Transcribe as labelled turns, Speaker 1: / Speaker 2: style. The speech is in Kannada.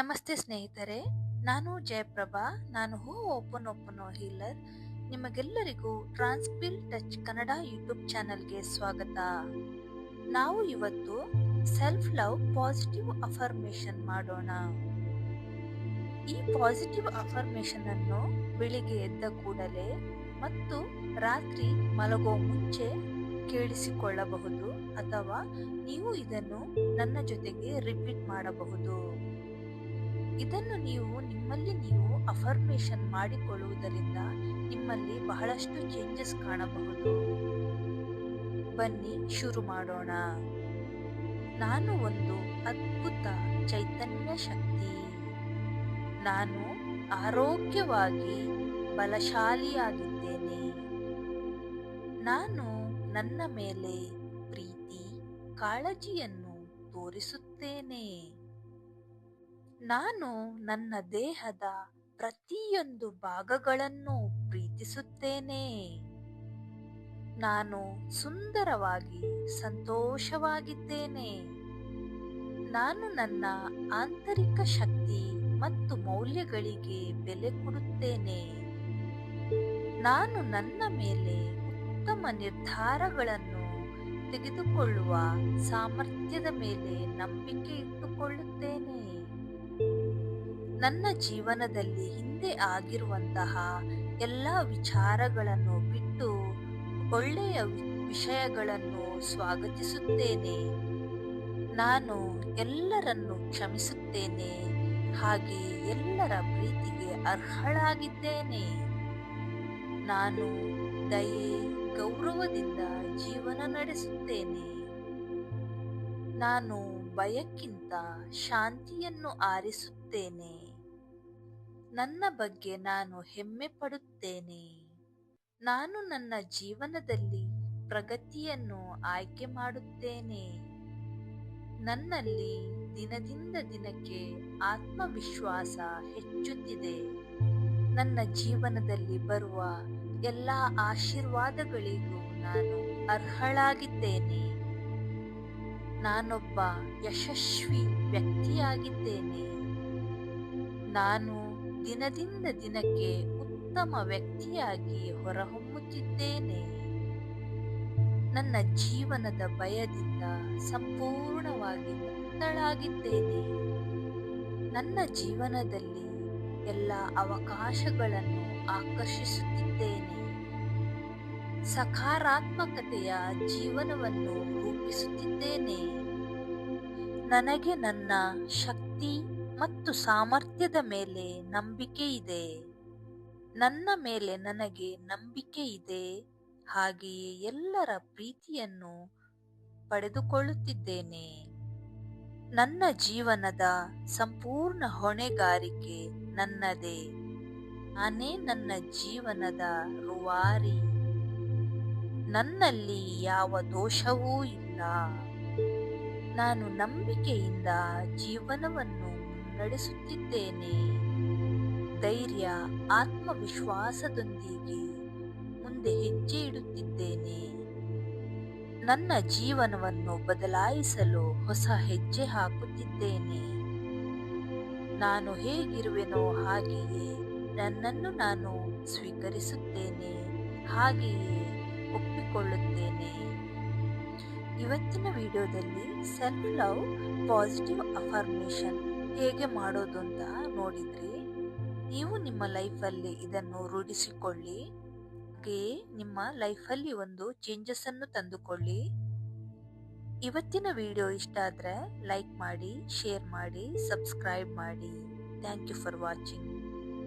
Speaker 1: ನಮಸ್ತೆ ಸ್ನೇಹಿತರೆ, ನಾನು ಜಯಪ್ರಭಾ, ನಾನು ಹೋ ಓಪನ್ ಓಪನ್ ಹೀಲರ್. ನಿಮಗೆಲ್ಲರಿಗೂ ಟ್ರಾನ್ಸ್ಪಿಲ್ ಟಚ್ ಕನ್ನಡ ಯೂಟ್ಯೂಬ್ ಚಾನಲ್ಗೆ ಸ್ವಾಗತ. ನಾವು ಇವತ್ತು ಸೆಲ್ಫ್ ಲವ್ ಪಾಸಿಟಿವ್ ಅಫರ್ಮೇಷನ್ ಮಾಡೋಣ. ಈ ಪಾಸಿಟಿವ್ ಅಫರ್ಮೇಷನ್ ಅನ್ನು ಬೆಳಿಗ್ಗೆ ಎದ್ದ ಕೂಡಲೇ ಮತ್ತು ರಾತ್ರಿ ಮಲಗೋ ಮುಂಚೆ ಕೇಳಿಸಿಕೊಳ್ಳಬಹುದು ಅಥವಾ ನೀವು ಇದನ್ನು ನನ್ನ ಜೊತೆಗೆ ರಿಪೀಟ್ ಮಾಡಬಹುದು. ಇದನ್ನು ನೀವು, ನಿಮ್ಮಲ್ಲಿ ನೀವು ಅಫರ್ಮೇಶನ್ ಮಾಡಿಕೊಳ್ಳುವುದರಿಂದ ನಿಮ್ಮಲ್ಲಿ ಬಹಳಷ್ಟು ಚೇಂಜಸ್ ಕಾಣಬಹುದು. ಬನ್ನಿ, ಶುರು ಮಾಡೋಣ. ನಾನು ಒಂದು ಅದ್ಭುತ ಚೈತನ್ಯ ಶಕ್ತಿ. ನಾನು ಆರೋಗ್ಯವಾಗಿ ಬಲಶಾಲಿಯಾಗಿದ್ದೇನೆ. ನಾನು ನನ್ನ ಮೇಲೆ ಪ್ರೀತಿ, ಕಾಳಜಿಯನ್ನು ತೋರಿಸುತ್ತೇನೆ. ನಾನು ನನ್ನ ದೇಹದ ಪ್ರತಿಯೊಂದು ಭಾಗಗಳನ್ನು ಪ್ರೀತಿಸುತ್ತೇನೆ. ನಾನು ಸುಂದರವಾಗಿ ಸಂತೋಷವಾಗಿದ್ದೇನೆ. ನಾನು ನನ್ನ ಆಂತರಿಕ ಶಕ್ತಿ ಮತ್ತು ಮೌಲ್ಯಗಳಿಗೆ ಬೆಲೆ ಕೊಡುತ್ತೇನೆ. ನಾನು ನನ್ನ ಮೇಲೆ ಉತ್ತಮ ನಿರ್ಧಾರಗಳನ್ನು ತೆಗೆದುಕೊಳ್ಳುವ ಸಾಮರ್ಥ್ಯದ ಮೇಲೆ ನಂಬಿಕೆ ಇಟ್ಟುಕೊಳ್ಳುತ್ತೇನೆ. ನನ್ನ ಜೀವನದಲ್ಲಿ ಹಿಂದೆ ಆಗಿರುವಂತಹ ಎಲ್ಲ ವಿಚಾರಗಳನ್ನು ಬಿಟ್ಟು ಒಳ್ಳೆಯ ವಿಷಯಗಳನ್ನು ಸ್ವಾಗತಿಸುತ್ತೇನೆ. ನಾನು ಎಲ್ಲರನ್ನು ಕ್ಷಮಿಸುತ್ತೇನೆ. ಹಾಗೆ ಎಲ್ಲರ ಪ್ರೀತಿಗೆ ಅರ್ಹಳಾಗಿದ್ದೇನೆ. ನಾನು ದಯೆ, ಗೌರವದಿಂದ ಜೀವನ ನಡೆಸುತ್ತೇನೆ. ನಾನು ಭಯಕ್ಕಿಂತ ಶಾಂತಿಯನ್ನು ಆರಿಸುತ್ತೇನೆ. ನನ್ನ ಬಗ್ಗೆ ನಾನು ಹೆಮ್ಮೆ ಪಡುತ್ತೇನೆ. ನಾನು ನನ್ನ ಜೀವನದಲ್ಲಿ ಪ್ರಗತಿಯನ್ನು ಆಯ್ಕೆ ಮಾಡುತ್ತೇನೆ. ನನ್ನಲ್ಲಿ ದಿನದಿಂದ ದಿನಕ್ಕೆ ಆತ್ಮವಿಶ್ವಾಸ ಹೆಚ್ಚುತ್ತಿದೆ. ನನ್ನ ಜೀವನದಲ್ಲಿ ಬರುವ ಎಲ್ಲ ಆಶೀರ್ವಾದಗಳಿಗೂ ನಾನು ಅರ್ಹಳಾಗಿದ್ದೇನೆ. ನಾನೊಬ್ಬ ಯಶಸ್ವಿ ವ್ಯಕ್ತಿಯಾಗಿದ್ದೇನೆ. ನಾನು ದಿನದಿಂದ ದಿನಕ್ಕೆ ಉತ್ತಮ ವ್ಯಕ್ತಿಯಾಗಿ ಹೊರಹೊಮ್ಮುತ್ತಿದ್ದೇನೆ. ನನ್ನ ಜೀವನದ ಭಯದಿಂದ ಸಂಪೂರ್ಣವಾಗಿ ಮುಕ್ತಳಾಗಿದ್ದೇನೆ. ನನ್ನ ಜೀವನದಲ್ಲಿ ಎಲ್ಲ ಅವಕಾಶಗಳನ್ನು ಆಕರ್ಷಿಸುತ್ತಿದ್ದೇನೆ. ಸಕಾರಾತ್ಮಕತೆಯ ಜೀವನವನ್ನು ರೂಪಿಸುತ್ತಿದ್ದೇನೆ. ನನಗೆ ನನ್ನ ಶಕ್ತಿ ಮತ್ತು ಸಾಮರ್ಥ್ಯದ ಮೇಲೆ ನಂಬಿಕೆ ಇದೆ. ನನ್ನ ಮೇಲೆ ನನಗೆ ನಂಬಿಕೆ ಇದೆ. ಹಾಗೆಯೇ ಎಲ್ಲರ ಪ್ರೀತಿಯನ್ನು ಪಡೆದುಕೊಳ್ಳುತ್ತಿದ್ದೇನೆ. ನನ್ನ ಜೀವನದ ಸಂಪೂರ್ಣ ಹೊಣೆಗಾರಿಕೆ ನನ್ನದೇ. ನಾನೇ ನನ್ನ ಜೀವನದ ರುವಾರಿ. ನನ್ನಲ್ಲಿ ಯಾವ ದೋಷವೂ ಇಲ್ಲ. ನಾನು ನಂಬಿಕೆಯಿಂದ ಜೀವನವನ್ನು ನಡೆಸುತ್ತಿದ್ದೇನೆ. ಧೈರ್ಯ, ಆತ್ಮವಿಶ್ವಾಸದೊಂದಿಗೆ ಮುಂದೆ ಹೆಜ್ಜೆ ಇಡುತ್ತಿದ್ದೇನೆ. ನನ್ನ ಜೀವನವನ್ನು ಬದಲಾಯಿಸಲು ಹೊಸ ಹೆಜ್ಜೆ ಹಾಕುತ್ತಿದ್ದೇನೆ. ನಾನು ಹೇಗಿರುವೆನೋ ಹಾಗೆಯೇ ನನ್ನನ್ನು ನಾನು ಸ್ವೀಕರಿಸುತ್ತೇನೆ. ಹಾಗೆಯೇ ಒಪ್ಪಿಕೊಳ್ಳುತ್ತೇನೆ. ಇವತ್ತಿನ ವಿಡಿಯೋದಲ್ಲಿ ಸೆಲ್ಫ್ ಲವ್ ಪಾಸಿಟಿವ್ ಅಫರ್ಮೇಷನ್ ಹೇಗೆ ಮಾಡೋದು ಅಂತ ನೋಡಿದ್ರಿ? ನೀವು ನಿಮ್ಮ ಲೈಫಲ್ಲಿ ಇದನ್ನು ರೂಢಿಸಿಕೊಳ್ಳಿ. ಹಾಗೆಯೇ ನಿಮ್ಮ ಲೈಫಲ್ಲಿ ಒಂದು ಚೇಂಜಸ್ ಅನ್ನು ತಂದುಕೊಳ್ಳಿ. ಇವತ್ತಿನ ವಿಡಿಯೋ ಇಷ್ಟ ಆದರೆ ಲೈಕ್ ಮಾಡಿ ಶೇರ್ ಮಾಡಿ ಸಬ್ಸ್ಕ್ರೈಬ್ ಮಾಡಿ. Thank you for watching